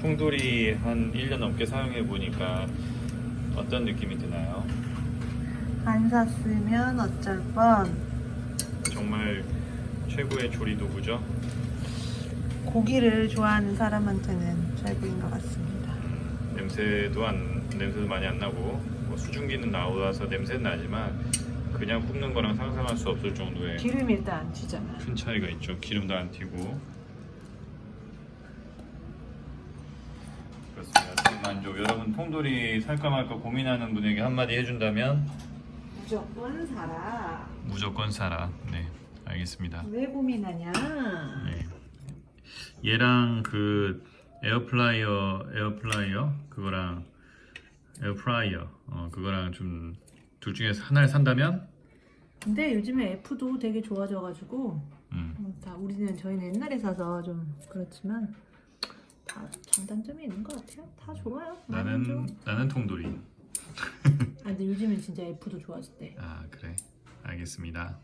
풍돌이 한 1년 넘게 사용해 보니까 어떤 느낌이 드나요? 안 샀으면 어쩔 뻔. 정말 최고의 조리 도구죠. 고기를 좋아하는 사람한테는 최고인 것 같습니다. 음, 냄새도 안 냄새도 많이 안 나고 뭐 수증기는 나와서 냄새는 나지만 그냥 굽는 거랑 상상할 수 없을 정도의 기름이 일단 안 튀잖아. 큰 차이가 있죠. 기름도 안 튀고. 그렇습니다. 대 만족. 여러분 통돌이 살까 말까 고민하는 분에게 한마디 해준다면 무조건 사라. 무조건 사라. 네, 알겠습니다. 왜 고민하냐? 네. 얘랑 그 에어플라이어 에어플라이어 그거랑 에어프라이어 어 그거랑 좀 둘 중에서 하나를 산다면 근데 요즘에 F도 되게 좋아져가지고 음, 음, 다 우리는 저희는 옛날에 사서 좀 그렇지만 다 장단점이 있는 것 같아요. 다 좋아요. 나는 좀. 나는 통돌이. 아 근데 요즘은 진짜 F도 좋아졌대. 아 그래 알겠습니다.